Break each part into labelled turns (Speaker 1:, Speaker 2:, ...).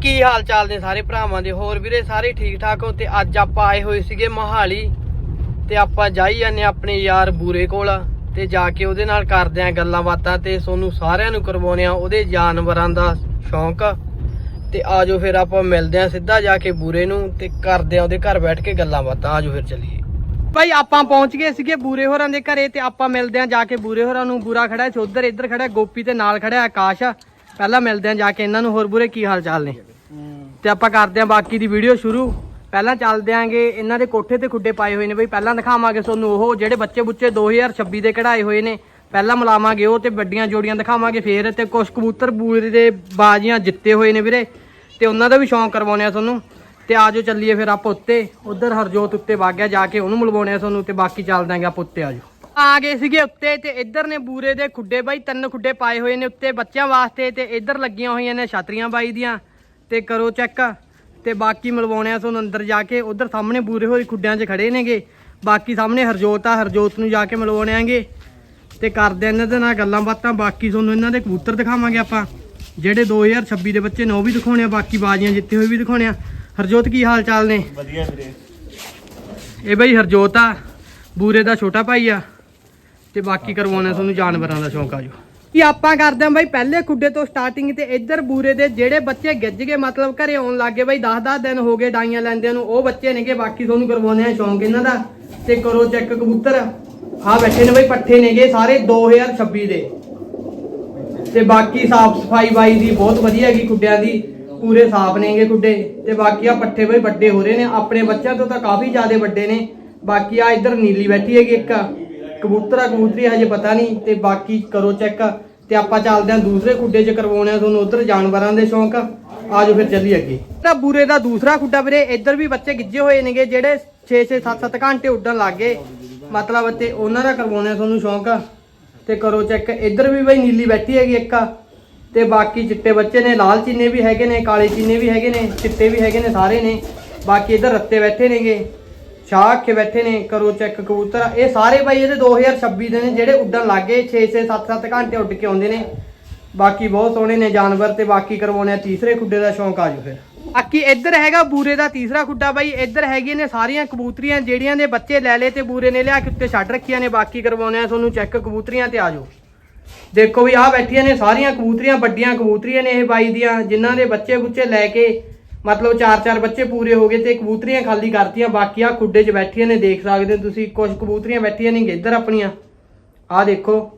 Speaker 1: ਕੀ ਹਾਲ ਚਾਲ ਨੇ ਸਾਰੇ ਭਰਾਵਾਂ ਦੇ? ਹੋਰ ਵੀਰੇ ਸਾਰੇ ਠੀਕ ਠਾਕ ਹੋ? ਤੇ ਅੱਜ ਆਪਾਂ ਆਏ ਹੋਏ ਸੀਗੇ ਮੋਹਾਲੀ। ਤੇ ਆਪਾਂ ਜਾਈ ਜਾਂਦੇ ਆਪਣੇ ਯਾਰ ਬੂਰੇ ਕੋਲ। ਤੇ ਜਾ ਕੇ ਉਹਦੇ ਨਾਲ ਕਰਦੇ ਆਂ ਗੱਲਾਂ ਬਾਤਾਂ ਤੇ ਤੁਹਾਨੂੰ ਸਾਰਿਆਂ ਨੂੰ ਕਰਵਾਉਣੇ ਆ ਉਹਦੇ ਜਾਨਵਰਾਂ ਦਾ ਸ਼ੌਂਕ। ਤੇ ਆਜੋ ਫਿਰ ਆਪਾਂ ਮਿਲਦੇ ਆਂ ਸਿੱਧਾ ਜਾ ਕੇ ਬੂਰੇ ਨੂੰ ਤੇ ਕਰਦੇ ਆਂ ਉਹਦੇ ਘਰ ਬੈਠ ਕੇ ਗੱਲਾਂ ਬਾਤਾਂ। ਆਜੋ ਫਿਰ ਚੱਲੀਏ। ਭਾਈ ਆਪਾਂ ਪਹੁੰਚ ਗਏ ਸੀਗੇ ਬੂਰੇ ਹੋਰਾਂ ਦੇ ਘਰੇ ਤੇ ਆਪਾਂ ਮਿਲਦੇ ਆਂ ਜਾ ਕੇ ਬੂਰੇ ਹੋਰਾਂ ਨੂੰ। ਬੂਰਾ ਖੜਾ ਹੈ ਉਧਰ ਇੱਧਰ ਖੜਾ ਗੋਪੀ ਤੇ ਨਾਲ ਖੜਾ ਆਕਾਸ਼। ਪਹਿਲਾਂ ਮਿਲਦੇ ਆਂ ਜਾ ਕੇ, ਇਹਨਾਂ ਨੂੰ ਹੋਰ ਬੁਰੇ ਕੀ ਹਾਲ ਚਾਲ ਨੇ? ਤੇ ਆਪਾਂ ਕਰਦੇ ਆਂ ਬਾਕੀ ਦੀ ਵੀਡੀਓ ਸ਼ੁਰੂ। ਪਹਿਲਾਂ ਚੱਲਦੇ ਆਂਗੇ, ਇਹਨਾਂ ਦੇ ਕੋਠੇ ਤੇ ਖੁੱਡੇ ਪਾਏ ਹੋਏ ਨੇ ਬਈ, ਪਹਿਲਾਂ ਦਿਖਾਵਾਂਗੇ ਤੁਹਾਨੂੰ ਉਹ, ਜਿਹੜੇ ਬੱਚੇ ਬੁੱਚੇ 2026 ਦੇ ਕਢਾਏ ਹੋਏ ਨੇ। ਪਹਿਲਾਂ ਮਿਲਾਵਾਂਗੇ ਉਹ ਤੇ ਵੱਡੀਆਂ ਜੋੜੀਆਂ ਦਿਖਾਵਾਂਗੇ ਫੇਰ, ਤੇ ਕੁਝ ਕਬੂਤਰ ਬੂਰੇ ਦੇ ਬਾਜ਼ੀਆਂ ਜਿੱਤੇ ਹੋਏ ਨੇ ਵੀਰੇ। ਤੇ ਉਹਨਾਂ ਦਾ ਵੀ ਸ਼ੌਂਕ ਕਰਵਾਉਣੇ ਆ ਤੁਹਾਨੂੰ। ਤੇ ਆਜੋ ਚੱਲੀਏ ਫਿਰ ਆਪਾਂ ਉੱਤੇ। ਉਧਰ ਹਰਜੋਤ ਉੱਤੇ ਵਗ ਗਿਆ ਜਾ ਕੇ, ਉਹਨੂੰ ਮਿਲਵਾਉਣੇ ਆ ਤੁਹਾਨੂੰ ਤੇ ਬਾਕੀ ਚੱਲਦੇ ਆਂਗੇ ਆਪਾਂ ਉੱਤੇ ਆਜੋ ਆ ਗਏ ਸੀਗੇ ਉੱਤੇ ਤੇ ਇੱਧਰ ਨੇ ਬੂਰੇ ਦੇ ਖੁੱਡੇ ਬਾਈ ਤਿੰਨ ਖੁੱਡੇ ਪਾਏ ਹੋਏ ਨੇ ਉੱਤੇ ਬੱਚਿਆਂ ਵਾਸਤੇ ਤੇ ਇੱਧਰ ਲੱਗੀਆਂ ਹੋਈਆਂ ਨੇ ਛਤਰੀਆਂ ਬਾਈ ਦੀਆਂ। ਤੇ ਕਰੋ ਚੈੱਕ। ਤੇ ਬਾਕੀ ਮਿਲਵਾਉਣੇ ਆ ਤੁਹਾਨੂੰ ਅੰਦਰ ਜਾ ਕੇ। ਉਧਰ ਸਾਹਮਣੇ ਬੂਰੇ ਹੋਏ ਖੁੱਡਿਆਂ 'ਚ ਖੜੇ ਨੇਗੇ। ਬਾਕੀ ਸਾਹਮਣੇ ਹਰਜੋਤ ਆ ਹਰਜੋਤ ਨੂੰ ਜਾ ਕੇ ਮਿਲਵਾਉਣੇ ਆਂਗੇ। ਤੇ ਕਰਦੇ ਇਹਨਾਂ ਦੇ ਨਾਲ ਗੱਲਾਂ ਬਾਤਾਂ। ਬਾਕੀ ਤੁਹਾਨੂੰ ਇਹਨਾਂ ਦੇ ਕਬੂਤਰ ਦਿਖਾਵਾਂਗੇ ਆਪਾਂ। ਜਿਹੜੇ 2026 ਦੇ ਬੱਚੇ ਨੇ ਉਹ ਵੀ ਦਿਖਾਉਣੇ ਆ। ਬਾਕੀ ਬਾਜ਼ੀਆਂ ਜਿੱਤੇ ਹੋਏ ਵੀ ਦਿਖਾਉਣੇ ਆ। ਹਰਜੋਤ ਕੀ ਹਾਲ ਚਾਲ ਨੇ?
Speaker 2: ਵਧੀਆ ਵੀਰੇ।
Speaker 1: ਇਹ ਬਈ ਹਰਜੋਤ ਆ। ਬੂਰੇ ਦਾ ਛੋਟਾ ਭਾਈ ਆ। ਤੇ ਬਾਕੀ ਕਰਵਾਉਣਾ ਤੁਹਾਨੂੰ ਜਾਨਵਰਾਂ ਦਾ ਸ਼ੌਂਕ ਆ ਜੋ ਕੀ ਆਪਾਂ ਕਰਦੇ ਆਂ ਬਾਈ ਪਹਿਲੇ ਖੁੱਡੇ ਤੋਂ ਸਟਾਰਟਿੰਗ ਤੇ ਇੱਧਰ ਬੂਰੇ ਦੇ ਜਿਹੜੇ ਬੱਚੇ ਗਿੱਜ ਗਏ, ਮਤਲਬ ਘਰੇ ਆਉਣ ਲੱਗੇ ਬਾਈ 10-10 ਦਿਨ ਹੋ ਗਏ ਡਾਈਆਂ ਲੈਂਦੇ ਨੂੰ, ਉਹ ਬੱਚੇ ਨੇਗੇ, ਬਾਕੀ ਤੁਹਾਨੂੰ ਕਰਵਾਉਣੇ ਆ ਸ਼ੌਂਕ ਇਹਨਾਂ ਦਾ। ਤੇ ਕਰੋ ਚੈੱਕ ਕਬੂਤਰ। ਆ ਬੈਠੇ ਨੇ ਬਾਈ, ਪੱਠੇ ਨੇਗੇ ਸਾਰੇ 2026 ਦੇ। ਤੇ ਬਾਕੀ ਸਾਫ਼ ਸਫ਼ਾਈ ਬਾਈ ਦੀ ਬਹੁਤ ਵਧੀਆ ਹੈਗੀ ਕੁੱਡਿਆਂ ਦੀ, ਪੂਰੇ ਸਾਫ਼ ਨੇਗੇ ਕੁੱਡੇ ਤੇ ਬਾਕੀ ਆ ਪੱਠੇ ਬਈ ਵੱਡੇ ਹੋ ਰਹੇ ਨੇ, ਆਪਣੇ ਬੱਚਿਆਂ ਤੋਂ ਤਾਂ ਕਾਫੀ ਜ਼ਿਆਦਾ ਵੱਡੇ ਨੇ। ਬਾਕੀ ਆ ਇੱਧਰ ਨੀਲੀ ਬੈਠੀ ਹੈਗੀ ਇੱਕ। ਕਬੂਤਰਾ ਕਬੂਤਰੀ ਹਜੇ ਪਤਾ ਨਹੀਂ ਤੇ ਬਾਕੀ ਕਰੋ ਚੈੱਕ ਤੇ ਆਪਾਂ ਚੱਲਦੇ ਆਂ ਦੂਸਰੇ ਖੁੱਡੇ 'ਚ ਕਰਵਾਉਣੇ ਆ ਤੁਹਾਨੂੰ ਉਧਰ ਜਾਨਵਰਾਂ ਦੇ ਸ਼ੌਂਕ। ਆਜੋ ਫਿਰ ਚੱਲੀ ਅੱਗੇ। ਤਾਂ ਬੂਰੇ ਦਾ ਦੂਸਰਾ ਖੁੱਡਾ ਵੀਰੇ, ਇੱਧਰ ਵੀ ਬੱਚੇ ਗਿੱਜੇ ਹੋਏ ਨੇਗੇ ਜਿਹੜੇ 6-6 7-7 ਘੰਟੇ ਉੱਡਣ ਲੱਗੇ ਮਤਲਬ ਤੇ ਉਹਨਾਂ ਦਾ ਕਰਵਾਉਣੇ ਆ ਤੁਹਾਨੂੰ ਸ਼ੌਂਕ। ਤੇ ਕਰੋ ਚੈੱਕ, ਇੱਧਰ ਵੀ ਬਈ ਨੀਲੀ ਬੈਠੀ ਹੈਗੀ ਇੱਕ। ਤੇ ਬਾਕੀ ਚਿੱਟੇ ਬੱਚੇ ਨੇ, ਲਾਲ ਚੀਨੇ ਵੀ ਹੈਗੇ ਨੇ, ਕਾਲੇ ਚੀਨੇ ਵੀ ਹੈਗੇ ਨੇ, ਚਿੱਟੇ ਵੀ ਹੈਗੇ ਨੇ, ਸਾਰੇ ਨੇ। ਬਾਕੀ ਇੱਧਰ ਰੱਤੇ ਬੈਠੇ ਨੇਗੇ। ਸ਼ਾਹ ਅੱਖੇ ਬੈਠੇ ਨੇ ਕਰੋ ਚੈੱਕ ਕਬੂਤਰ। ਇਹ ਸਾਰੇ ਬਾਈ ਇਹਦੇ 2026 ਦੇ ਨੇ, ਜਿਹੜੇ ਉੱਡਣ ਲੱਗੇ 6-6 7-7 ਘੰਟੇ ਉੱਡ ਕੇ ਆਉਂਦੇ ਨੇ। ਬਾਕੀ ਬਹੁਤ ਸੋਹਣੇ ਨੇ ਜਾਨਵਰ ਤੇ ਬਾਕੀ ਕਰਵਾਉਣੇ ਆ, ਤੀਸਰੇ ਖੁੱਡੇ ਦਾ ਸ਼ੌਂਕ ਆ ਆਜੋ ਫਿਰ। ਬਾਕੀ ਇੱਧਰ ਹੈਗਾ ਬੂਰੇ ਦਾ ਤੀਸਰਾ ਖੁੱਡਾ ਬਾਈ, ਇੱਧਰ ਹੈਗੀਆਂ ਨੇ ਸਾਰੀਆਂ ਕਬੂਤਰੀਆਂ, ਜਿਹੜੀਆਂ ਦੇ ਬੱਚੇ ਲੈ ਲਏ ਤੇ ਬੂਰੇ ਨੇ ਲਿਆ ਕੇ ਉੱਤੇ ਛੱਡ ਰੱਖੀਆਂ ਨੇ, ਬਾਕੀ ਕਰਵਾਉਣੇ ਆ, ਤੁਹਾਨੂੰ ਚੈੱਕ ਕਬੂਤਰੀਆਂ ਤੇ ਆ ਆਜੋ ਦੇਖੋ ਵੀ ਆਹ ਬੈਠੀਆਂ ਨੇ ਸਾਰੀਆਂ ਕਬੂਤਰੀਆਂ, ਵੱਡੀਆਂ ਕਬੂਤਰੀਆਂ ਨੇ ਇਹ ਬਾਈ ਦੀਆਂ, ਜਿਨ੍ਹਾਂ ਦੇ ਬੱਚੇ ਬੁੱਚੇ ਲੈ ਕੇ ਮਤਲਬ ਚਾਰ ਚਾਰ ਬੱਚੇ ਪੂਰੇ ਹੋ ਗਏ ਤੇ ਕਬੂਤਰੀਆਂ ਖਾਲੀ ਕਰਤੀਆਂ, ਬਾਕੀ ਆ ਖੁੱਡੇ 'ਚ ਬੈਠੀਆਂ ਨੇ, ਦੇਖ ਸਕਦੇ ਹੋ ਤੁਸੀਂ ਕੁਝ ਕਬੂਤਰੀਆਂ ਬੈਠੀਆਂ ਨੇ ਇੱਧਰ ਆਪਣੀਆਂ। ਆਹ ਦੇਖੋ।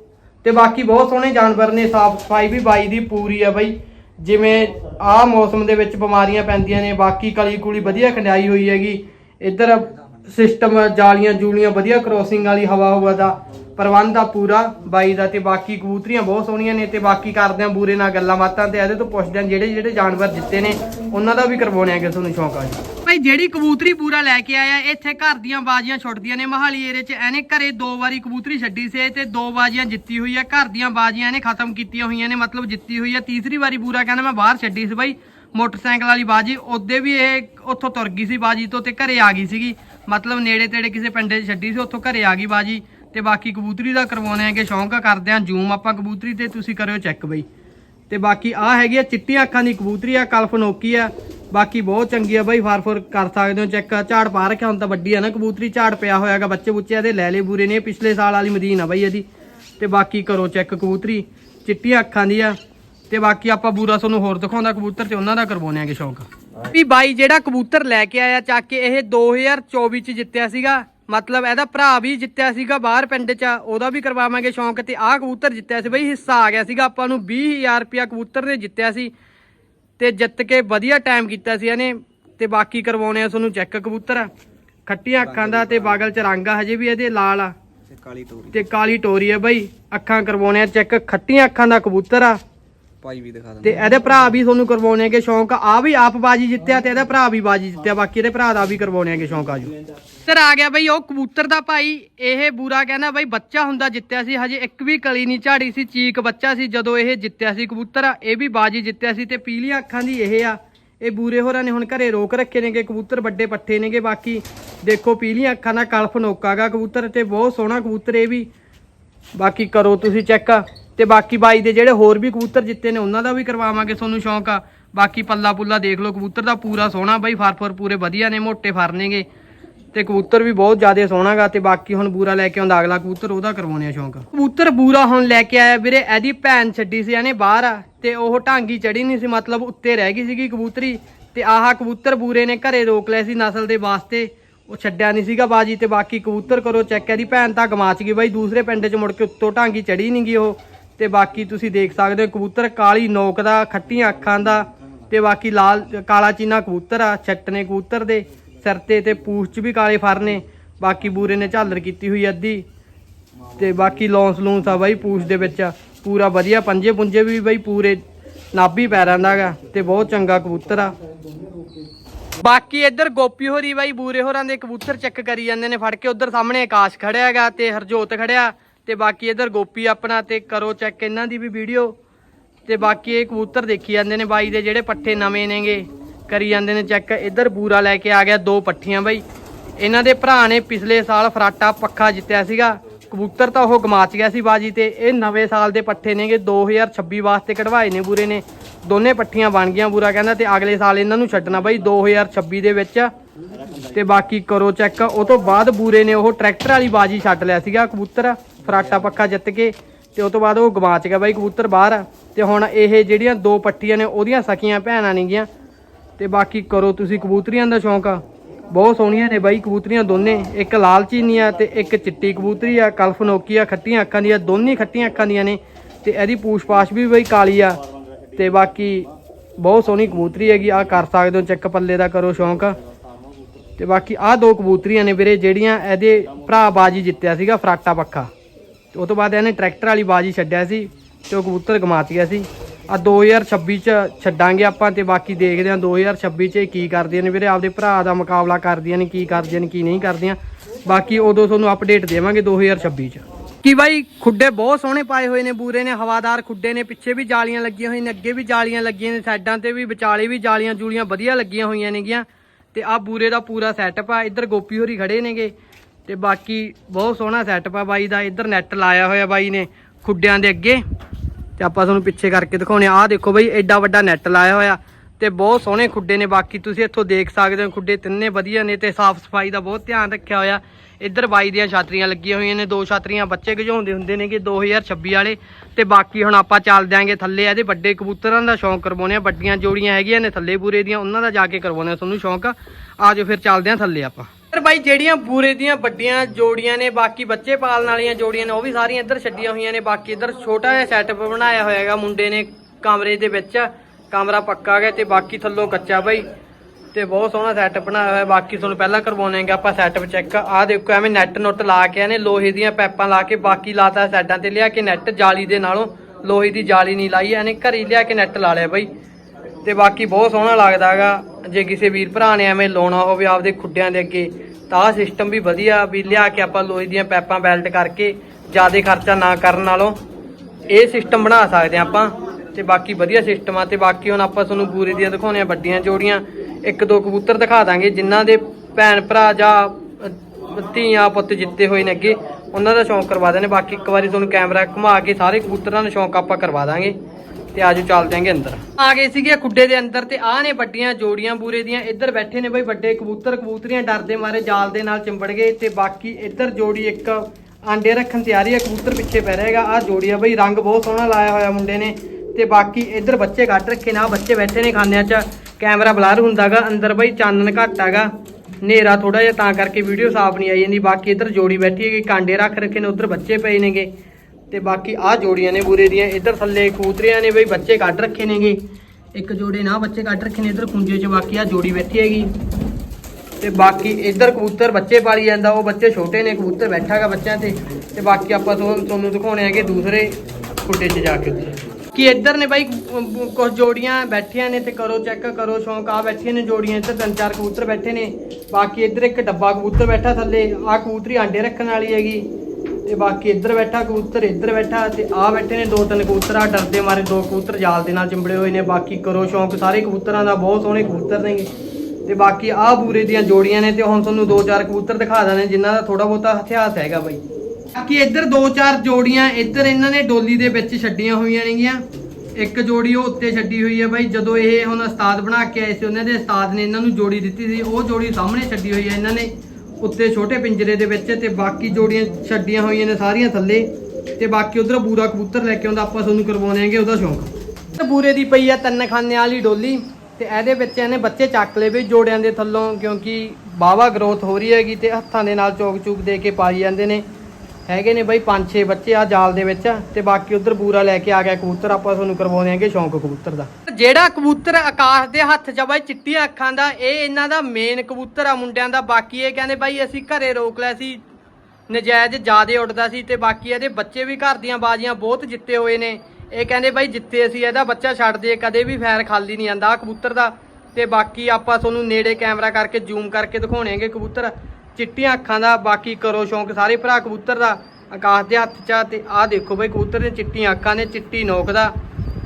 Speaker 1: ਤੇ ਬਾਕੀ ਬਹੁਤ ਸੋਹਣੇ ਜਾਨਵਰ ਨੇ, ਸਾਫ਼ ਸਫ਼ਾਈ ਵੀ ਬਾਈ ਦੀ ਪੂਰੀ ਆ ਬਾਈ। ਜਿਵੇਂ ਆਹ ਮੌਸਮ ਦੇ ਵਿੱਚ ਬਿਮਾਰੀਆਂ ਪੈਂਦੀਆਂ ਨੇ, ਬਾਕੀ ਕਲੀ ਕੁਲੀ ਵਧੀਆ ਖੰਡਾਈ ਹੋਈ ਹੈਗੀ। ਇੱਧਰ ਸਿਸਟਮ ਜਾਲੀਆਂ ਜੂਲੀਆਂ ਵਧੀਆ ਕ੍ਰੋਸਿੰਗ ਵਾਲੀ ਹਵਾ ਹਵਾ ਦਾ। ਪ੍ਰਬੰਧ ਆ ਪੂਰਾ, ਬਾਈ ਦਾ ਤੇ ਬਾਕੀ ਕਬੂਤਰੀਆਂ ਬਹੁਤ ਸੋਹਣੀਆਂ ਨੇ ਤੇ ਬਾਕੀ ਕਰਦੇ ਆ ਬੂਰੇ ਨਾਲ ਗੱਲਾਂ ਬਾਤਾਂ ਤੇ ਇਹਦੇ ਤੋਂ ਪੁੱਛਦੇ ਆ ਜਿਹੜੇ ਜਿਹੜੇ ਜਾਨਵਰ ਜਿੱਤੇ ਨੇ, ਉਹਨਾਂ ਦਾ ਵੀ ਕਰਵਾਉਣੇ ਆਗੇ ਤੁਹਾਨੂੰ ਸ਼ੌਂਕ ਆ ਜੀ। ਭਾਈ ਜਿਹੜੀ ਕਬੂਤਰੀ ਪੂਰਾ ਲੈ ਕੇ ਆਇਆ, ਇੱਥੇ ਘਰ ਦੀਆਂ ਬਾਜ਼ੀਆਂ ਛੁੱਟਦੀਆਂ ਨੇ ਮਹਾਲੀ ਏਰੀਏ 'ਚ ਇਹਨੇ ਘਰੇ ਦੋ ਵਾਰੀ ਕਬੂਤਰੀ ਛੱਡੀ ਸੀ ਤੇ ਦੋ ਬਾਜ਼ੀਆਂ ਜਿੱਤੀ ਹੋਈ ਆ, ਘਰ ਦੀਆਂ ਬਾਜ਼ੀਆਂ ਇਹਨੇ ਖਤਮ ਕੀਤੀਆਂ ਹੋਈਆਂ ਨੇ, ਮਤਲਬ ਜਿੱਤੀ ਹੋਈ ਆ। ਤੀਸਰੀ ਵਾਰੀ ਪੂਰਾ ਕਹਿੰਦਾ ਮੈਂ ਬਾਹਰ ਛੱਡੀ ਸੀ ਬਾਈ, ਮੋਟਰਸਾਈਕਲ ਵਾਲੀ ਬਾਜੀ, ਉਹਦੇ ਵੀ ਇਹ ਉੱਥੋਂ ਤੁਰ ਗਈ ਸੀ ਬਾਜੀ ਤੋਂ ਤੇ ਘਰੇ ਆ ਗਈ ਸੀਗੀ। ਮਤਲਬ ਨੇੜੇ ਤੇੜੇ ਕਿਸੇ ਪਿੰਡੇ 'ਚ ਛੱਡੀ ਸੀ, ਉੱਥੋਂ ਘਰੇ ਆ ਗਈ ਬਾਜੀ। ਤੇ ਬਾਕੀ ਕਬੂਤਰੀ ਦਾ ਕਰਵਾਉਣੇ ਆਗੇ ਸ਼ੌਂਕ ਕਰਦੇ ਆ, ਜ਼ੂਮ ਆਪਾਂ ਕਬੂਤਰੀ ਤੇ, ਤੁਸੀਂ ਕਰਿਓ ਚੈੱਕ ਬਈ। ਤੇ ਬਾਕੀ ਆ ਹੈਗੀ ਆ ਚਿੱਟੀਆਂ ਅੱਖਾਂ ਦੀ ਕਬੂਤਰੀ ਆ ਕਲਫਨੋਕੀ ਆ। ਬਾਕੀ ਬਹੁਤ ਚੰਗੀ ਆ ਬਾਈ ਫਾਰ ਕਰ ਸਕਦੇ ਹੋ ਚੈੱਕ ਝਾੜ ਪਾ ਰੱਖਿਆ, ਹੁਣ ਤਾਂ ਵੱਡੀ ਆ ਨਾ ਕਬੂਤਰੀ, ਝਾੜ ਪਿਆ ਹੋਇਆਗਾ ਬੱਚੇ ਬੁੱਚੇ ਇਹਦੇ ਲੈ ਲੈ ਬੂਰੇ ਨੇ ਇਹ ਪਿਛਲੇ ਸਾਲ ਵਾਲੀ ਮਦੀਨ ਆ ਬਾਈ ਇਹਦੀ। ਤੇ ਬਾਕੀ ਕਰੋ ਚੈੱਕ ਕਬੂਤਰੀ, ਚਿੱਟੀਆਂ ਅੱਖਾਂ ਦੀ ਆ। ਤੇ ਬਾਕੀ ਆਪਾਂ ਬੂਰਾ ਤੁਹਾਨੂੰ ਹੋਰ ਦਿਖਾਉਂਦਾ, ਕਬੂਤਰ ਤੇ ਉਹਨਾਂ ਦਾ ਕਰਵਾਉਣੇ ਆਗੇ ਸ਼ੌਂਕ। ਵੀ ਬਾਈ ਜਿਹੜਾ ਕਬੂਤਰ ਲੈ ਕੇ ਆਇਆ ਚੱਕ ਕੇ, ਇਹ 2024 ਚ ਜਿੱਤਿਆ ਸੀਗਾ। ਮਤਲਬ ਇਹਦਾ ਭਰਾ ਵੀ ਜਿੱਤਿਆ ਸੀਗਾ ਬਾਹਰ ਪਿੰਡ 'ਚ ਉਹਦਾ ਵੀ ਕਰਵਾਵਾਂਗੇ ਸ਼ੌਂਕ ਤੇ ਆਹ ਕਬੂਤਰ ਜਿੱਤਿਆ ਸੀ ਬਈ ਹਿੱਸਾ ਆ ਗਿਆ ਸੀਗਾ। ਆਪਾਂ ਨੂੰ 20000 ਰੁਪਿਆ ਕਬੂਤਰ ਨੇ ਜਿੱਤਿਆ ਸੀ ਤੇ ਜਿੱਤ ਕੇ ਵਧੀਆ ਟਾਈਮ ਕੀਤਾ ਸੀ ਇਹਨੇ ਤੇ ਬਾਕੀ ਕਰਵਾਉਣੇ ਆ ਤੁਹਾਨੂੰ ਚੈੱਕ ਕਬੂਤਰ। ਖੱਟੀਆਂ ਅੱਖਾਂ ਦਾ ਤੇ ਬਾਗਲ ਚ ਰੰਗ ਆ ਹਜੇ ਵੀ ਇਹਦੇ ਲਾਲ ਆ।
Speaker 2: ਤੇ ਕਾਲੀ ਤੋਰੀ।
Speaker 1: ਤੇ ਕਾਲੀ ਟੋਰੀ ਆ ਬਈ ਅੱਖਾਂ ਕਰਵਾਉਣੇ ਆ ਚੈੱਕ ਖੱਟੀਆਂ ਅੱਖਾਂ ਦਾ ਕਬੂਤਰ ਆ।
Speaker 2: ਭਾਈ ਵੀ ਦਿਖਾ
Speaker 1: ਤੇ ਇਹਦੇ ਭਰਾ ਵੀ ਤੁਹਾਨੂੰ ਕਰਵਾਉਣੇ ਆਗੇ ਸ਼ੌਂਕ। ਆ ਵੀ ਆਪ ਬਾਜੀ ਜਿੱਤਿਆ ਤੇ ਇਹਦਾ ਭਰਾ ਵੀ ਬਾਜੀ ਜਿੱਤਿਆ ਬਾਕੀ ਇਹਦੇ ਭਰਾ ਦਾ ਵੀ ਕਰਵਾਉਣੇ ਆਗੇ ਸ਼ੌਂਕ ਆਜੋ। ਸਰ ਆ ਗਿਆ ਬਈ ਉਹ ਕਬੂਤਰ ਦਾ ਭਾਈ ਇਹ ਬੂਰਾ ਕਹਿੰਦਾ ਬਈ ਬੱਚਾ ਹੁੰਦਾ ਜਿੱਤਿਆ ਸੀ ਹਜੇ ਇੱਕ ਵੀ ਕਲੀ ਨਹੀਂ ਝਾੜੀ ਸੀ ਚੀਕ ਬੱਚਾ ਸੀ ਜਦੋਂ ਇਹ ਜਿੱਤਿਆ ਸੀ ਕਬੂਤਰ ਇਹ ਵੀ ਬਾਜੀ ਜਿੱਤਿਆ ਸੀ ਤੇ ਪੀਲੀਆਂ ਅੱਖਾਂ ਦੀ ਇਹ ਆ ਇਹ ਬੂਰੇ ਹੋਰਾਂ ਨੇ ਹੁਣ ਘਰੇ ਰੋਕ ਰੱਖੇ ਨੇਗੇ ਕਬੂਤਰ ਵੱਡੇ ਪੱਠੇ ਨੇਗੇ ਬਾਕੀ ਦੇਖੋ ਪੀਲੀਆਂ ਅੱਖਾਂ ਦਾ ਕਲਫ ਨੋਕਾਗਾ ਕਬੂਤਰ ਤੇ ਬਹੁਤ ਸੋਹਣਾ ਕਬੂਤਰ ਇਹ ਵੀ। ਬਾਕੀ ਕਰੋ ਤੁਸੀਂ ਚੈੱਕ ਤੇ ਬਾਕੀ ਬਾਈ ਦੇ ਜਿਹੜੇ ਹੋਰ ਵੀ ਕਬੂਤਰ ਜਿੱਤੇ ਨੇ, ਉਹਨਾਂ ਦਾ ਵੀ ਕਰਵਾਵਾਂਗੇ ਤੁਹਾਨੂੰ ਸ਼ੌਂਕ ਆ। ਬਾਕੀ ਪੱਲਾ ਪੁੱਲਾ ਦੇਖ ਲਓ, ਕਬੂਤਰ ਦਾ ਪੂਰਾ ਸੋਹਣਾ ਬਾਈ, ਫਰ ਫਰ ਪੂਰੇ ਵਧੀਆ ਨੇ, ਮੋਟੇ ਫਰ ਨੇਗੇ। ਤੇ ਕਬੂਤਰ ਵੀ ਬਹੁਤ ਜ਼ਿਆਦਾ ਸੋਹਣਾਗਾ ਤੇ ਬਾਕੀ ਹੁਣ ਬੂਰਾ ਲੈ ਕੇ ਆਉਂਦਾ, ਅਗਲਾ ਕਬੂਤਰ ਉਹਦਾ ਕਰਵਾਉਣੇ ਆ ਸ਼ੌਂਕ। ਕਬੂਤਰ ਬੂਰਾ ਹੁਣ ਲੈ ਕੇ ਆਇਆ ਵੀਰੇ, ਇਹਦੀ ਭੈਣ ਛੱਡੀ ਸੀ ਇਹਨੇ ਬਾਹਰ ਆ ਤੇ ਉਹ ਢਾਂਗੀ ਚੜੀ ਨਹੀਂ ਸੀ, ਮਤਲਬ ਉੱਤੇ ਰਹਿ ਗਈ ਸੀਗੀ ਕਬੂਤਰੀ, ਤੇ ਆਹ ਕਬੂਤਰ ਬੂਰੇ ਨੇ ਘਰੇ ਰੋਕ ਲਿਆ ਸੀ ਨਸਲ ਦੇ ਵਾਸਤੇ, ਉਹ ਛੱਡਿਆ ਨਹੀਂ ਸੀਗਾ ਬਾਜੀ, ਤੇ ਬਾਕੀ ਕਬੂਤਰ ਕਰੋ ਚੈੱਕ, ਇਹਦੀ ਭੈਣ ਤਾਂ ਗਮਾਚ ਗਈ ਬਾਈ, ਦੂਸਰੇ ਪਿੰਡ 'ਚ ਮੁੜ ਕੇ ਉੱਤੋਂ ਢਾਂਗੀ ਚੜੀ ਨਹੀਂ ਗਈ ਉਹ। ਤੇ ਬਾਕੀ ਤੁਸੀਂ ਦੇਖ ਸਕਦੇ ਹੋ, ਕਬੂਤਰ ਕਾਲੀ ਨੋਕ ਦਾ, ਖੱਟੀਆਂ ਅੱਖਾਂ ਦਾ ਤੇ ਬਾਕੀ ਲਾਲ, ਕਾਲਾ ਚੀਨਾ ਕਬੂਤਰ ਆ ਛੱਟ ਨੇ ਕਬੂਤਰ ਦੇ, ਸਿਰ ਤੇ ਤੇ ਪੂਛ 'ਚ ਵੀ ਕਾਲੇ ਫਰ ਨੇ, ਬਾਕੀ ਬੂਰੇ ਨੇ ਝਾਲਰ ਕੀਤੀ ਹੋਈ ਅੱਧੀ ਤੇ ਬਾਕੀ ਲੌਂਸ ਲੂੰਸ ਆ ਬਾਈ ਪੂਛ ਦੇ ਵਿੱਚ, ਪੂਰਾ ਵਧੀਆ, ਪੰਜੇ ਪੁੰਜੇ ਵੀ ਬਾਈ ਪੂਰੇ ਨਾਭੀ ਪੈਰਾਂ ਦਾਗਾ ਤੇ ਬਹੁਤ ਚੰਗਾ ਕਬੂਤਰ ਆ। ਬਾਕੀ ਇੱਧਰ ਗੋਪੀ ਹੋਰੀ ਬਾਈ, ਬੂਰੇ ਹੋਰਾਂ ਦੇ ਕਬੂਤਰ ਚੈੱਕ ਕਰੀ ਜਾਂਦੇ ਨੇ, ਫੜ ਕੇ ਉਧਰ ਸਾਹਮਣੇ ਆਕਾਸ਼ ਖੜਿਆ ਹੈਗਾ ਤੇ ਹਰਜੋਤ ਖੜਿਆ। ਤੇ ਬਾਕੀ ਇੱਧਰ ਗੋਪੀ ਆਪਣਾ ਤੇ ਕਰੋ ਚੈੱਕ ਇਹਨਾਂ ਦੀ ਵੀ ਵੀਡੀਓ ਤੇ ਬਾਕੀ ਇਹ ਕਬੂਤਰ ਦੇਖੀ ਜਾਂਦੇ ਨੇ ਬਾਈ ਦੇ ਜਿਹੜੇ ਪੱਠੇ ਨਵੇਂ ਨੇਗੇ, ਕਰੀ ਜਾਂਦੇ ਨੇ ਚੈੱਕ ਇੱਧਰ ਬੂਰਾ ਲੈ ਕੇ ਆ ਗਿਆ ਦੋ ਪੱਠੀਆਂ ਬਾਈ। ਇਹਨਾਂ ਦੇ ਭਰਾ ਨੇ ਪਿਛਲੇ ਸਾਲ ਫਰਾਟਾ ਪੱਖਾ ਜਿੱਤਿਆ ਸੀਗਾ। ਕਬੂਤਰ ਤਾਂ ਉਹ ਗਮਾਚ ਗਿਆ ਸੀ ਬਾਜੀ ਤੇ, ਇਹ ਨਵੇਂ ਸਾਲ ਦੇ ਪੱਠੇ ਨੇਗੇ 2026 ਵਾਸਤੇ ਕਢਵਾਏ ਨੇ ਬੂਰੇ ਨੇ। ਦੋਨੇ ਪੱਠੀਆਂ ਬਣ ਗਈਆਂ ਬੂਰਾ ਕਹਿੰਦਾ ਤੇ ਅਗਲੇ ਸਾਲ ਇਹਨਾਂ ਨੂੰ ਛੱਡਣਾ ਬਾਈ 2026 ਦੇ ਵਿੱਚ। ਤੇ ਬਾਕੀ ਕਰੋ ਚੈੱਕ ਉਹ ਤੋਂ ਬਾਅਦ ਬੂਰੇ ਨੇ ਉਹ ਟਰੈਕਟਰ ਵਾਲੀ ਬਾਜੀ ਛੱਡ ਲਿਆ ਸੀਗਾ ਕਬੂਤਰ। ਫਰਾਟਾ ਪੱਖਾ ਜਿੱਤ ਕੇ ਤੇ ਉਹ ਤੋਂ ਬਾਅਦ ਉਹ ਗਵਾਚ ਗਿਆ ਬਾਈ ਕਬੂਤਰ ਬਾਹਰ ਤੇ ਹੁਣ ਇਹ ਜਿਹੜੀਆਂ ਦੋ ਪੱਟੀਆਂ ਨੇ ਉਹਦੀਆਂ ਸਕੀਆਂ ਭੈਣਾਂ ਨੇਗੀਆਂ। ਤੇ ਬਾਕੀ ਕਰੋ ਤੁਸੀਂ ਕਬੂਤਰੀਆਂ ਦਾ ਸ਼ੌਂਕ ਆ। ਬਹੁਤ ਸੋਹਣੀਆਂ ਨੇ ਬਾਈ ਕਬੂਤਰੀਆਂ ਦੋਨੇ। ਇੱਕ ਲਾਲ ਚੀਨੀ ਆ ਤੇ ਇੱਕ ਚਿੱਟੀ ਕਬੂਤਰੀ ਆ ਕਲਫਨੋਕੀ ਆ, ਖੱਟੀਆਂ ਅੱਖਾਂ ਦੀਆਂ, ਦੋਨੇ ਖੱਟੀਆਂ ਅੱਖਾਂ ਦੀਆਂ ਨੇ। ਤੇ ਇਹਦੀ ਪੂਛ-ਪਾਛ ਵੀ ਬਈ ਕਾਲੀ ਆ। ਤੇ ਬਾਕੀ ਬਹੁਤ ਸੋਹਣੀ ਕਬੂਤਰੀ ਹੈਗੀ ਆ ਕਰ ਸਕਦੇ ਹੋ, ਚੱਕ ਪੱਲੇ ਦਾ ਕਰੋ ਸ਼ੌਂਕ ਤੇ ਬਾਕੀ ਆਹ ਦੋ ਕਬੂਤਰੀਆਂ ਨੇ ਵੀਰੇ, ਜਿਹੜੀਆਂ ਇਹਦੇ ਭਰਾ ਬਾਜੀ ਜਿੱਤਿਆ ਸੀਗਾ, ਫਰਾਟਾ ਪੱਖਾ ਤੇ ਉਹ ਤੋਂ ਬਾਅਦ ਇਹਨੇ ਟਰੈਕਟਰ ਵਾਲੀ ਬਾਜੀ ਛੱਡਿਆ ਸੀ ਤੇ ਉਹ ਕਬੂਤਰ ਗਮਾਚ ਗਿਆ ਸੀ। ਆ 2026 ਚ ਛੱਡਾਂਗੇ ਆਪਾਂ ਤੇ ਬਾਕੀ ਦੇਖਦੇ ਹਾਂ 2026 ਚ ਇਹ ਕੀ ਕਰਦੀਆਂ ਨੇ ਵੀਰੇ, ਆਪਦੇ ਭਰਾ ਦਾ ਮੁਕਾਬਲਾ ਕਰਦੀਆਂ ਨੇ, ਕੀ ਕਰਦੀਆਂ ਨੇ, ਕੀ ਨਹੀਂ ਕਰਦੀਆਂ। ਬਾਕੀ ਉਦੋਂ ਤੁਹਾਨੂੰ ਅਪਡੇਟ ਦੇਵਾਂਗੇ 2026 ਚ। ਕੀ ਬਾਈ, ਖੁੱਡੇ ਬਹੁਤ ਸੋਹਣੇ ਪਾਏ ਹੋਏ ਨੇ, ਬੂਰੇ ਨੇ, ਹਵਾਦਾਰ ਖੁੱਡੇ ਨੇ, ਪਿੱਛੇ ਵੀ ਜਾਲੀਆਂ ਲੱਗੀਆਂ ਹੋਈਆਂ ਨੇ, ਅੱਗੇ ਵੀ ਜਾਲੀਆਂ ਲੱਗੀਆਂ ਨੇ, ਸਾਈਡਾਂ ਤੇ ਵੀ ਵਿਚਾਲੇ ਵੀ ਜਾਲੀਆਂ ਜੂਲੀਆਂ ਵਧੀਆ ਲੱਗੀਆਂ ਹੋਈਆਂ ਨੇਗੀਆਂ। ਤੇ ਆ ਬੂਰੇ ਦਾ ਪੂਰਾ ਸੈਟਅਪ ਆ, ਇੱਧਰ ਗੋਪੀ ਹੋਰੀ ਖੜੇ ਨੇਗੇ। ਤੇ ਬਾਕੀ ਬਹੁਤ ਸੋਹਣਾ ਸੈਟਅਪ ਆ ਬਾਈ ਦਾ। ਇੱਧਰ ਨੈਟ ਲਾਇਆ ਹੋਇਆ ਬਾਈ ਨੇ ਖੁੱਡਿਆਂ ਦੇ ਅੱਗੇ। ਤੇ ਆਪਾਂ ਤੁਹਾਨੂੰ ਪਿੱਛੇ ਕਰਕੇ ਦਿਖਾਉਣੇ ਆ। ਆਹ ਦੇਖੋ ਬਾਈ, ਐਡਾ ਵੱਡਾ ਨੈਟ ਲਾਇਆ ਹੋਇਆ। ਤੇ ਬਹੁਤ ਸੋਹਣੇ ਖੁੱਡੇ ਨੇ। ਬਾਕੀ ਤੁਸੀਂ ਇੱਥੋਂ ਦੇਖ ਸਕਦੇ ਹੋ ਖੁੱਡੇ ਤਿੰਨੇ ਵਧੀਆ ਨੇ ਤੇ ਸਾਫ਼ ਸਫ਼ਾਈ ਦਾ ਬਹੁਤ ਧਿਆਨ ਰੱਖਿਆ ਹੋਇਆ। ਇੱਧਰ ਬਾਈ ਦੀਆਂ ਛਾਤਰੀਆਂ ਲੱਗੀਆਂ ਹੋਈਆਂ ਨੇ। ਦੋ ਛਾਤਰੀਆਂ ਬੱਚੇ ਗਝਾਉਂਦੇ ਹੁੰਦੇ ਨੇ ਨੇਗੇ 2026 ਵਾਲੇ। ਤੇ ਬਾਕੀ ਹੁਣ ਆਪਾਂ ਚੱਲ ਦਿਆਂਗੇ ਥੱਲੇ। ਇਹਦੇ ਵੱਡੇ ਕਬੂਤਰਾਂ ਦਾ ਸ਼ੌਂਕ ਕਰਵਾਉਣੇ ਆ। ਵੱਡੀਆਂ ਜੋੜੀਆਂ ਹੈਗੀਆਂ ਨੇ ਥੱਲੇ ਬੂਰੇ ਦੀਆਂ। ਉਹਨਾਂ ਦਾ ਜਾ ਕੇ ਕਰਵਾਉਣੇ ਆ। ਤੁਹਾਨੂੰ ਸ਼ੌਂਕ ਆਜੋ ਫਿਰ ਚੱਲਦੇ ਆਂ ਥੱਲੇ ਆਪਾਂ। ਫਿਰ ਬਾਈ ਜਿਹੜੀਆਂ ਬੂਰੇ ਦੀਆਂ ਵੱਡੀਆਂ ਜੋੜੀਆਂ ਨੇ, ਬਾਕੀ ਬੱਚੇ ਪਾਲਣ ਵਾਲੀਆਂ ਜੋੜੀਆਂ ਨੇ, ਉਹ ਵੀ ਸਾਰੀਆਂ ਇੱਧਰ ਛੱਡੀਆਂ ਹੋਈਆਂ ਨੇ, ਬਾਕੀ ਇੱਧਰ ਛੋਟਾ ਜਿਹਾ ਸੈਟਅਪ ਬਣਾਇਆ ਹੋਇਆ ਹੈਗਾ ਮੁੰਡੇ ਨੇ ਕਮਰੇ ਦੇ ਵਿੱਚ। ਕਮਰਾ ਪੱਕਾ ਗਿਆ ਤੇ ਬਾਕੀ ਥੱਲੋਂ ਕੱਚਾ ਬਾਈ, ਤੇ ਬਹੁਤ ਸੋਹਣਾ ਸੈਟਅਪ ਬਣਾਇਆ ਹੋਇਆ। ਬਾਕੀ ਤੁਹਾਨੂੰ ਪਹਿਲਾਂ ਕਰਵਾਉਣੇਗਾ ਆਪਾਂ ਸੈਟਅਪ ਚੈੱਕ ਆਹ ਦੇਖੋ ਐਵੇਂ ਨੈਟ ਨੁੱਟ ਲਾ ਕੇ ਇਹਨੇ ਲੋਹੇ ਦੀਆਂ ਪੈਪਾਂ ਲਾ ਕੇ ਬਾਕੀ ਲਾਤਾ ਸਾਈਡਾਂ ਤੇ, ਲਿਆ ਕੇ ਨੈਟ ਜਾਲੀ ਦੇ ਨਾਲੋਂ ਲੋਹੇ ਦੀ ਜਾਲੀ ਨਹੀਂ ਲਾਈ ਇਹਨੇ ਘਰੇ ਲਿਆ ਕੇ ਨੈਟ ਲਾ ਲਿਆ ਬਾਈ। ਤੇ ਬਾਕੀ ਬਹੁਤ ਸੋਹਣਾ ਲੱਗਦਾ ਹੈਗਾ। ਜੇ ਕਿਸੇ ਵੀਰ ਭਰਾ ਨੇ ਐਵੇਂ ਲਾਉਣਾ ਹੋਵੇ ਆਪਦੇ ਖੁੱਡਿਆਂ ਦੇ ਅੱਗੇ, ਤਾਂ ਆਹ ਸਿਸਟਮ ਵੀ ਵਧੀਆ ਵੀ ਲਿਆ ਕੇ ਆਪਾਂ ਲੋਹੇ ਦੀਆਂ ਪੈਪਾਂ ਬੈਲਟ ਕਰਕੇ ਜ਼ਿਆਦਾ ਖਰਚਾ ਨਾ ਕਰਨ ਨਾਲੋਂ ਇਹ ਸਿਸਟਮ ਬਣਾ ਸਕਦੇ ਹਾਂ ਆਪਾਂ ਤੇ ਬਾਕੀ ਵਧੀਆ ਸਿਸਟਮ ਆ ਤੇ ਬਾਕੀ ਹੁਣ ਆਪਾਂ ਤੁਹਾਨੂੰ ਪੂਰੇ ਦੀਆਂ ਦਿਖਾਉਣੇ ਆ ਵੱਡੀਆਂ ਜੋੜੀਆਂ। ਇੱਕ ਦੋ ਕਬੂਤਰ ਦਿਖਾ ਦਾਂਗੇ ਜਿਨ੍ਹਾਂ ਦੇ ਭੈਣ ਭਰਾ ਜਾਂ ਧੀਆਂ ਪੁੱਤ ਜਿੱਤੇ ਹੋਏ ਨੇ ਅੱਗੇ, ਉਹਨਾਂ ਦਾ ਸ਼ੌਂਕ ਕਰਵਾ ਦੇਣੇ ਬਾਕੀ ਇੱਕ ਵਾਰੀ ਤੁਹਾਨੂੰ ਕੈਮਰਾ ਘੁਮਾ ਕੇ ਸਾਰੇ ਕਬੂਤਰਾਂ ਦਾ ਸ਼ੌਂਕ ਆਪਾਂ ਕਰਵਾ ਦਾਂਗੇ। ਤੇ ਆਜੋ ਚੱਲਦੇ ਆਂਗੇ ਅੰਦਰ। ਆ ਗਏ ਸੀਗੇ ਖੁੱਡੇ ਦੇ ਅੰਦਰ ਤੇ ਆਹ ਨੇ ਵੱਡੀਆਂ ਜੋੜੀਆਂ ਬੂਰੇ ਦੀਆਂ। ਇੱਧਰ ਬੈਠੇ ਨੇ ਬਈ ਵੱਡੇ ਕਬੂਤਰ, ਕਬੂਤਰੀਆਂ ਡਰਦੇ ਮਾਰੇ, ਜਾਲ ਦੇ ਨਾਲ ਚਿੰਬੜ ਗਏ ਤੇ ਬਾਕੀ ਇੱਧਰ ਜੋੜੀ ਇੱਕ ਆਂਡੇ ਰੱਖਣ ਤਿਆਰੀ ਹੈ ਕਬੂਤਰ ਪਿੱਛੇ ਪੈ ਰਹੇਗਾ ਆਹ ਜੋੜੀ ਆ ਬਈ, ਰੰਗ ਬਹੁਤ ਸੋਹਣਾ ਲਾਇਆ ਹੋਇਆ ਮੁੰਡੇ ਨੇ। ਤੇ ਬਾਕੀ ਇੱਧਰ ਬੱਚੇ ਕੱਢ ਰੱਖੇ ਨੇ ਆ ਬੱਚੇ ਬੈਠੇ ਨੇ ਖਾਨਿਆਂ 'ਚ। ਕੈਮਰਾ ਬਲਰ ਹੁੰਦਾਗਾ, ਅੰਦਰ ਬਈ ਚਾਨਣ ਘੱਟ ਹੈਗਾ ਹਨੇਰਾ ਥੋੜਾ ਜਿਹਾ ਤਾਂ ਕਰਕੇ ਵੀਡੀਓ ਸਾਫ਼ ਨਹੀਂ ਆਈ ਜਾਂਦੀ। ਬਾਕੀ ਇੱਧਰ ਜੋੜੀ ਬੈਠੀ ਹੈਗੀ, ਕਾਂਡੇ ਰੱਖ ਰੱਖੇ ਨੇ, ਉੱਧਰ ਬੱਚੇ ਪਏ ਨੇਗੇ। ਤੇ ਬਾਕੀ ਆਹ ਜੋੜੀਆਂ ਨੇ ਬੂਰੇ ਦੀਆਂ, ਇੱਧਰ ਥੱਲੇ ਕਬੂਤਰੀਆਂ ਨੇ ਬਈ ਬੱਚੇ ਕੱਢ ਰੱਖੇ ਨੇਗੇ। ਇੱਕ ਜੋੜੇ ਨਾ ਬੱਚੇ ਕੱਢ ਰੱਖੇ ਨੇ, ਇੱਧਰ ਖੁੰਝੇ 'ਚ ਬਾਕੀ ਆਹ ਜੋੜੀ ਬੈਠੀ ਹੈਗੀ। ਤੇ ਬਾਕੀ ਇੱਧਰ ਕਬੂਤਰ ਬੱਚੇ ਪਾਲੀ ਜਾਂਦਾ, ਉਹ ਬੱਚੇ ਛੋਟੇ ਨੇ ਕਬੂਤਰ ਬੈਠਾ ਹੈਗਾ ਬੱਚਿਆਂ ਤੇ। ਤੇ ਬਾਕੀ ਆਪਾਂ ਤੁਹਾਨੂੰ ਤੁਹਾਨੂੰ ਦਿਖਾਉਣੇ ਹੈਗੇ ਦੂਸਰੇ ਖੁੱਡੇ 'ਚ ਜਾ ਕੇ। ਕਿ ਇੱਧਰ ਨੇ ਬਾਈ ਕੁਝ ਜੋੜੀਆਂ ਬੈਠੀਆਂ ਨੇ ਤੇ ਕਰੋ ਚੈੱਕ ਕਰੋ ਸ਼ੌਂਕ ਆ ਬੈਠੀਆਂ ਨੇ ਜੋੜੀਆਂ, ਇੱਧਰ ਤਿੰਨ ਚਾਰ ਕਬੂਤਰ ਬੈਠੇ ਨੇ। ਬਾਕੀ ਇੱਧਰ ਇੱਕ ਡੱਬਾ ਕਬੂਤਰ ਬੈਠਾ ਥੱਲੇ ਆ ਕਬੂਤਰੀ ਆਂਡੇ ਰੱਖਣ ਵਾਲੀ ਹੈਗੀ। ਤੇ ਬਾਕੀ ਇੱਧਰ ਬੈਠਾ ਕਬੂਤਰ, ਇੱਧਰ ਬੈਠਾ ਤੇ ਆ ਬੈਠੇ ਨੇ ਦੋ ਤਿੰਨ ਕਬੂਤਰ ਆ ਡਰਦੇ ਮਾਰੇ ਦੋ ਕਬੂਤਰ ਜਾਲ ਦੇ ਨਾਲ ਚਿੰਬੜੇ ਹੋਏ ਨੇ, ਬਾਕੀ ਕਰੋ ਸ਼ੌਂਕ, ਸਾਰੇ ਕਬੂਤਰਾਂ ਦਾ ਬਹੁਤ ਸੋਹਣੇ ਕਬੂਤਰ ਨੇਗੇ। ਤੇ ਬਾਕੀ ਆਹ ਬੂਰੇ ਦੀਆਂ ਜੋੜੀਆਂ ਨੇ ਤੇ ਹੁਣ ਤੁਹਾਨੂੰ ਦੋ ਚਾਰ ਕਬੂਤਰ ਦਿਖਾ ਦਾਂ ਜਿਨ੍ਹਾਂ ਦਾ ਥੋੜਾ ਬਹੁਤਾ ਇਤਿਹਾਸ ਹੈਗਾ ਬਾਈ। ਬਾਕੀ ਇੱਧਰ ਦੋ ਚਾਰ ਜੋੜੀਆਂ, ਇੱਧਰ ਇਹਨਾਂ ਨੇ ਡੋਲੀ ਦੇ ਵਿੱਚ ਛੱਡੀਆਂ ਹੋਈਆਂ ਨੇਗੀਆਂ। ਇੱਕ ਜੋੜੀ ਉਹ ਉੱਤੇ ਛੱਡੀ ਹੋਈ ਹੈ ਬਾਈ, ਜਦੋਂ ਇਹ ਹੁਣ ਉਸਤਾਦ ਬਣਾ ਕੇ ਆਏ ਸੀ, ਉਹਨਾਂ ਦੇ ਉਸਤਾਦ ਨੇ ਇਹਨਾਂ ਨੂੰ ਜੋੜੀ ਦਿੱਤੀ ਸੀ, ਉਹ ਜੋੜੀ ਸਾਹਮਣੇ ਛੱਡੀ ਹੋਈ ਹੈ ਇਹਨਾਂ ਨੇ। ਉੱਤੇ ਛੋਟੇ ਪਿੰਜਰੇ ਦੇ ਵਿੱਚ ਤੇ ਬਾਕੀ ਜੋੜੀਆਂ ਛੱਡੀਆਂ ਹੋਈਆਂ ਨੇ ਸਾਰੀਆਂ ਥੱਲੇ ਤੇ ਬਾਕੀ ਉਧਰ ਬੂਰਾ ਕਬੂਤਰ ਲੈ ਕੇ ਆਉਂਦਾ, ਆਪਾਂ ਤੁਹਾਨੂੰ ਕਰਵਾਉਣੇ ਆਂਗੇ ਉਹਦਾ ਸ਼ੌਂਕ। ਤੇ ਬੂਰੇ ਦੀ ਪਈ ਆ ਤਿੰਨ ਖਾਨੇ ਵਾਲੀ ਡੋਲੀ ਤੇ ਇਹਦੇ ਵਿੱਚ ਇਹਨੇ ਬੱਚੇ ਚੱਕ ਲਏ ਵੀ ਜੋੜਿਆਂ ਦੇ ਥੱਲੋਂ ਕਿਉਂਕਿ ਬਾਵਾ ਗਰੋਥ ਹੋ ਰਹੀ ਹੈਗੀ ਤੇ ਹੱਥਾਂ ਦੇ ਨਾਲ ਚੌਕ ਚੂਕ ਦੇ ਕੇ ਪਾਈ ਜਾਂਦੇ ਨੇ। ਹੈਗੇ ਨੇ ਬਾਈ 5-6 ਬੱਚੇ ਆ ਜਾਲ ਦੇ ਵਿੱਚ ਤੇ ਬਾਕੀ ਉਧਰ ਬੂਰਾ ਲੈ ਕੇ ਆ ਗਿਆ ਕਬੂਤਰ, ਆਪਾਂ ਤੁਹਾਨੂੰ ਕਰਵਾਉਣੇ ਆਂਗੇ ਸ਼ੌਂਕ ਕਬੂਤਰ ਦਾ। ਜਿਹੜਾ ਕਬੂਤਰ ਆਕਾਸ਼ ਦੇ ਹੱਥ 'ਚ ਬਾਈ ਚਿੱਟੀਆਂ ਅੱਖਾਂ ਦਾ, ਇਹ ਇਹਨਾਂ ਦਾ ਮੇਨ ਕਬੂਤਰ ਆ ਮੁੰਡਿਆਂ ਦਾ, ਬਾਕੀ ਇਹ ਕਹਿੰਦੇ ਬਾਈ ਅਸੀਂ ਘਰੇ ਰੋਕ ਲਿਆ ਸੀ, ਨਜਾਇਜ਼ ਜਿਆਦੇ ਉੱਡਦਾ ਸੀ ਤੇ ਬਾਕੀ ਇਹਦੇ ਬੱਚੇ ਵੀ ਘਰ ਦੀਆਂ ਬਾਜ਼ੀਆਂ ਬਹੁਤ ਜਿੱਤੇ ਹੋਏ ਨੇ। ਇਹ ਕਹਿੰਦੇ ਬਾਈ ਜਿੱਤੇ ਅਸੀਂ, ਇਹਦਾ ਬੱਚਾ ਛੱਡ ਦੇ, ਕਦੇ ਵੀ ਫੈਰ ਖਾਲੀ ਨਹੀਂ ਆਂਦਾ ਕਬੂਤਰ ਦਾ। ਤੇ ਬਾਕੀ ਆਪਾਂ ਤੁਹਾਨੂੰ ਨੇੜੇ ਕੈਮਰਾ ਕਰਕੇ ਜ਼ੂਮ ਕਰਕੇ ਦਿਖਾਉਣੇਗੇ ਕਬੂਤਰ। ਚਿੱਟੀਆਂ ਅੱਖਾਂ ਦਾ, ਬਾਕੀ ਕਰੋ ਸ਼ੌਂਕ ਸਾਰੇ ਭਰਾ ਕਬੂਤਰ ਦਾ। ਆਕਾਸ਼ ਦੇ ਹੱਥ 'ਚ ਆ ਤੇ ਆਹ ਦੇਖੋ ਬਈ, ਕਬੂਤਰ ਦੇ ਚਿੱਟੀਆਂ ਅੱਖਾਂ ਨੇ, ਚਿੱਟੀ ਨੋਕ ਦਾ।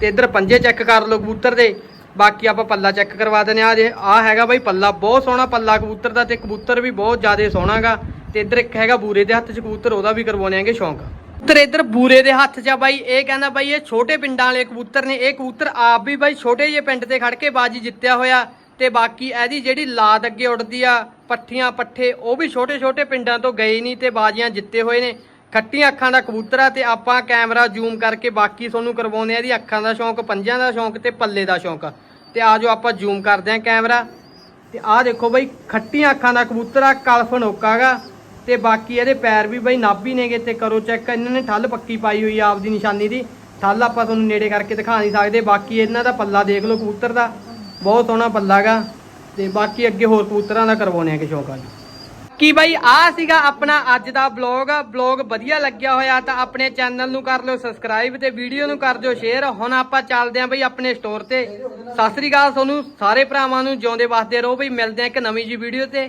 Speaker 1: ਤੇ ਇੱਧਰ ਪੰਜੇ ਚੈੱਕ ਕਰ ਲਓ ਕਬੂਤਰ ਦੇ। ਬਾਕੀ ਆਪਾਂ ਪੱਲਾ ਚੈੱਕ ਕਰਵਾ ਦਿੰਦੇ ਆ ਜੇ ਆ ਹੈਗਾ ਬਾਈ ਪੱਲਾ, ਬਹੁਤ ਸੋਹਣਾ ਪੱਲਾ ਕਬੂਤਰ ਦਾ ਤੇ ਕਬੂਤਰ ਵੀ ਬਹੁਤ ਜ਼ਿਆਦਾ ਸੋਹਣਾਗਾ। ਤੇ ਇੱਧਰ ਇੱਕ ਹੈਗਾ ਬੂਰੇ ਦੇ ਹੱਥ 'ਚ ਕਬੂਤਰ, ਉਹਦਾ ਵੀ ਕਰਵਾਉਣੇ ਆਂਗੇ ਸ਼ੌਂਕ। ਕਬੂਤਰ ਇੱਧਰ ਬੂਰੇ ਦੇ ਹੱਥ 'ਚ ਆ ਬਾਈ, ਇਹ ਕਹਿੰਦਾ ਬਾਈ ਇਹ ਛੋਟੇ ਪਿੰਡਾਂ ਵਾਲੇ ਕਬੂਤਰ ਨੇ। ਇਹ ਕਬੂਤਰ ਆਪ ਵੀ ਬਾਈ ਛੋਟੇ ਜਿਹੇ ਪਿੰਡ ਤੇ ਖੜ ਕੇ ਬਾਜੀ ਜਿੱਤਿਆ ਹੋਇਆ। ਤੇ ਬਾਕੀ ਇਹਦੀ ਜਿਹੜੀ ਲਾਦ ਅੱਗੇ ਉੱਡਦੀ ਆ, ਪੱਠੀਆਂ, ਪੱਠੇ, ਉਹ ਵੀ ਛੋਟੇ ਛੋਟੇ ਪਿੰਡਾਂ ਤੋਂ ਗਏ ਨਹੀਂ ਤੇ ਬਾਜੀਆਂ ਜਿੱਤੇ ਹੋਏ ਨੇ। ਖੱਟੀਆਂ ਅੱਖਾਂ ਦਾ ਕਬੂਤਰ ਆ ਤੇ ਆਪਾਂ ਕੈਮਰਾ ਜ਼ੂਮ ਕਰਕੇ ਬਾਕੀ ਤੁਹਾਨੂੰ ਕਰਵਾਉਂਦੇ ਆ ਇਹਦੀ ਅੱਖਾਂ ਦਾ ਸ਼ੌਂਕ, ਪੰਜਾਂ ਦਾ ਸ਼ੌਂਕ ਤੇ ਪੱਲੇ ਦਾ ਸ਼ੌਂਕ। ਤੇ ਆਜੋ ਆਪਾਂ ਜ਼ੂਮ ਕਰਦੇ ਆ ਕੈਮਰਾ। ਤੇ ਆਹ ਦੇਖੋ ਬਈ, ਖੱਟੀਆਂ ਅੱਖਾਂ ਦਾ ਕਬੂਤਰ ਆ, ਕਲਫ ਨੋਕਾਗਾ ਤੇ ਬਾਕੀ ਇਹਦੇ ਪੈਰ ਵੀ ਬਈ ਨਾਭੀ ਨੇਗੇ ਤੇ ਕਰੋ ਚੈੱਕ, ਇਹਨਾਂ ਨੇ ਠੱਲ ਪੱਕੀ ਪਾਈ ਹੋਈ ਆ ਆਪਦੀ ਨਿਸ਼ਾਨੀ ਦੀ। ਠੱਲ ਆਪਾਂ ਤੁਹਾਨੂੰ ਨੇੜੇ ਕਰਕੇ ਦਿਖਾ ਨਹੀਂ ਸਕਦੇ, ਬਾਕੀ ਇਹਨਾਂ ਦਾ ਪੱਲਾ ਦੇਖ ਲਓ ਕਬੂਤਰ ਦਾ। ਬਹੁਤ ਸੋਹਣਾ ਪੱਲਾਗਾ ਤੇ ਬਾਕੀ ਅੱਗੇ ਹੋਰ ਕਬੂਤਰਾਂ ਦਾ ਕਰਵਾਉਣੇ ਆ ਕਿ ਸ਼ੌਕ ਆ ਜੀ। ਕੀ ਬਾਈ ਆ ਸੀਗਾ ਆਪਣਾ ਅੱਜ ਦਾ ਬਲੌਗ ਬਲੌਗ ਵਧੀਆ ਲੱਗਿਆ ਹੋਇਆ ਤਾਂ ਆਪਣੇ ਚੈਨਲ ਨੂੰ ਕਰ ਲਿਓ ਸਬਸਕ੍ਰਾਈਬ ਤੇ ਵੀਡੀਓ ਨੂੰ ਕਰ ਦਿਓ ਸ਼ੇਅਰ ਹੁਣ ਆਪਾਂ ਚੱਲਦੇ ਆਂ ਬਈ ਆਪਣੇ ਸਟੋਰ ਤੇ। ਸਤਿ ਸ੍ਰੀ ਅਕਾਲ ਤੁਹਾਨੂੰ, ਸਾਰੇ ਭਰਾਵਾਂ ਨੂੰ ਜਿਉਂਦੇ ਵਸਦੇ ਰਹੋ ਬਈ, ਮਿਲਦੇ ਆਂ ਇੱਕ ਨਵੀਂ ਜੀ ਵੀਡੀਓ ਤੇ।